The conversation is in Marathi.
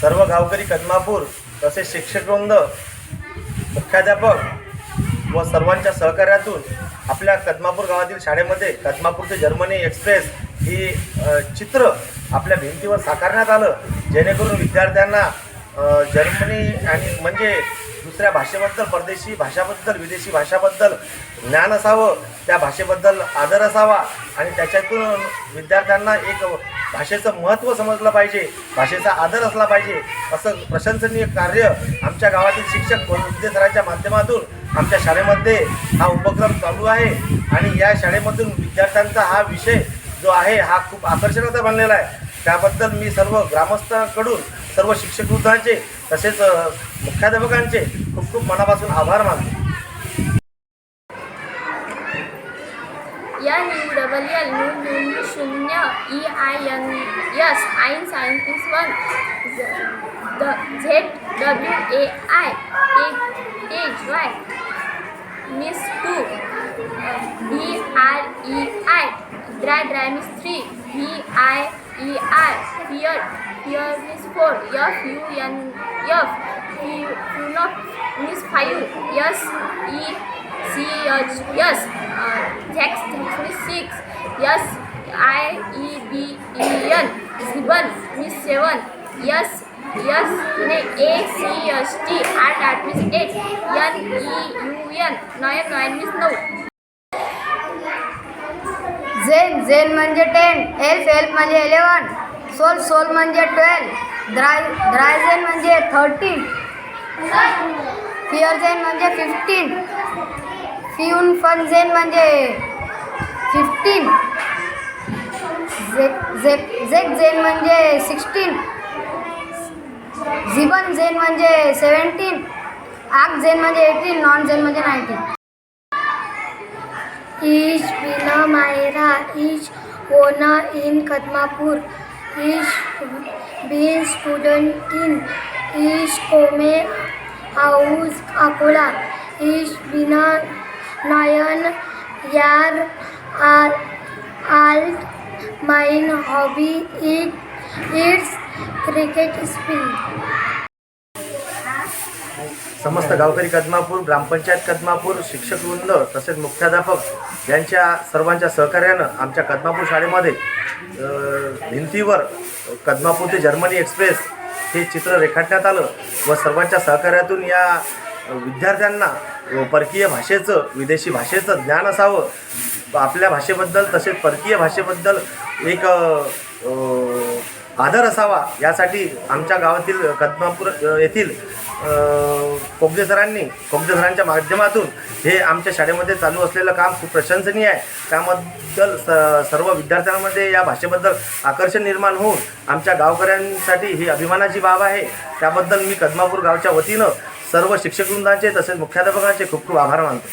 सर्व गावकरी कदमापूर तसेच शिक्षकवृंद मुख्याध्यापक व सर्वांच्या सहकार्यातून आपल्या कदमापूर गावातील शाळेमध्ये कदमापूर ते जर्मनी एक्सप्रेस ही चित्र आपल्या भिंतीवर साकारण्यात आलं. जेणेकरून विद्यार्थ्यांना जर्मनी आणि म्हणजे दुसऱ्या भाषेबद्दल परदेशी भाषाबद्दल विदेशी भाषाबद्दल ज्ञान असावं त्या भाषेबद्दल आदर असावा आणि त्याच्यातून विद्यार्थ्यांना एक भाषेचं महत्त्व समजलं पाहिजे भाषेचा आदर असला पाहिजे असं प्रशंसनीय कार्य आमच्या गावातील शिक्षक व सरांच्या माध्यमातून आमच्या शाळेमध्ये हा उपक्रम चालू आहे. आणि या शाळेमधून विद्यार्थ्यांचा हा विषय जो आहे हा खूप आकर्षणाचा बनलेला आहे. त्याबद्दल मी सर्व ग्रामस्थांकडून सर्व शिक्षक वृद्धांचे तसेच मुख्याध्यापकांचे खूप खूप मनापासून आभार मानतो. एन यू डबल एल नू नून शून्य ई आय एन यस आईन scientist one Z W E I H Y means two D R E I dry dry means three V I E R fear fear is four Yes, you and yes, you not means five Yes, E C H. yes uh, text means six yes I E B E N seven means seven yes yes A C H T art art means eight N E U N nine nine means no झेन झेन म्हणजे टेन एल्फ एल्फ म्हणजे इलेवन सोल सोल म्हणजे ट्वेल्व द्राय झेन म्हणजे थर्टीन फिअरझेन म्हणजे फिफ्टीन फ्युन फन झेन म्हणजे फिफ्टीन झेक झेक झेक झेन म्हणजे सिक्स्टीन झिबन झेन म्हणजे सेवन्टीन आग झेन म्हणजे एटीन नॉन झेन म्हणजे नाईन्टीन ईश बिना मायरा ईश ओना इन कदमापूर ईश बीन स्टूडेंट इन ईश कोमे हाउस अकोला ईश बिना नयन यार आर आल माइन हॉबी इट इट्स क्रिकेट स्पिन। समस्त गावकरी कदमापूर ग्रामपंचायत कदमापूर शिक्षक वृंद तसेच मुख्याध्यापक यांच्या सर्वांच्या सहकार्यानं आमच्या कदमापूर शाळेमध्ये भिंतीवर कदमापूर ते जर्मनी एक्सप्रेस हे चित्र रेखाटण्यात आलं व सर्वांच्या सहकार्यातून या विद्यार्थ्यांना परकीय भाषेचं विदेशी भाषेचं ज्ञान असावं. आपल्या भाषेबद्दल तसेच परकीय भाषेबद्दल एक आदर असावा यासाठी आमच्या गावातील कदमापूर येथील अ, कोगदे सरांनी कोगदे सरांच्या माध्यमातून हे आमच्या शाळेमध्ये चालू असलेलं काम खूप प्रशंसनीय आहे. त्याबद्दल स सर्व विद्यार्थ्यांमध्ये या भाषेबद्दल आकर्षण निर्माण होऊन आमच्या गावकऱ्यांसाठी ही अभिमानाची बाब आहे. त्याबद्दल मी कदमापूर गावच्या वतीनं सर्व शिक्षकवृंदांचे तसेच मुख्याध्यापकांचे खूप खूप आभार मानतो.